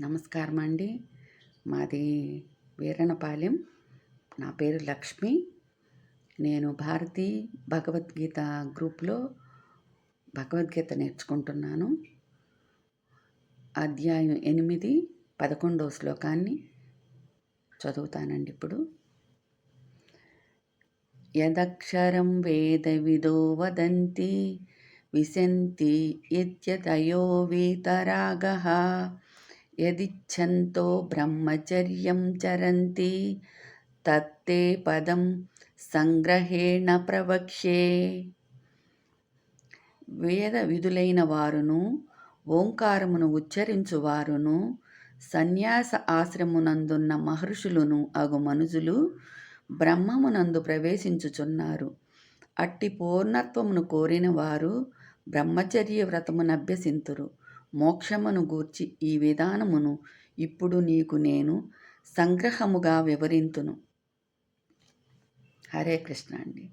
నమస్కారం అండి. మాది వీరణపాలెం నా పేరు లక్ష్మి. నేను భారతి భగవద్గీత గ్రూప్లో భగవద్గీత నేర్చుకుంటున్నాను. అధ్యాయం ఎనిమిది పదకొండో శ్లోకాన్ని చదువుతానండి ఇప్పుడు. యదక్షరం వేద విదో వదంతి విశంతి ఇత్యతయో వీతరాగ యదిచ్ఛంతో బ్రహ్మచర్యం చరంతి తత్తే పదం సంగ్రహేణ ప్రవక్ష్యే. వేద విధులైన వారును ఓంకారమును ఉచ్చరించువారును సన్యాస ఆశ్రమునందున్న మహర్షులును అగు మనుజులు బ్రహ్మమునందు ప్రవేశించుచున్నారు. అట్టి పూర్ణత్వమును కోరిన వారు బ్రహ్మచర్య వ్రతమునభ్యసింతురు మోక్షమును గూర్చి ఈ విధానమును ఇప్పుడు నీకు నేను సంగ్రహముగా వివరింతును. హరే కృష్ణ అండి.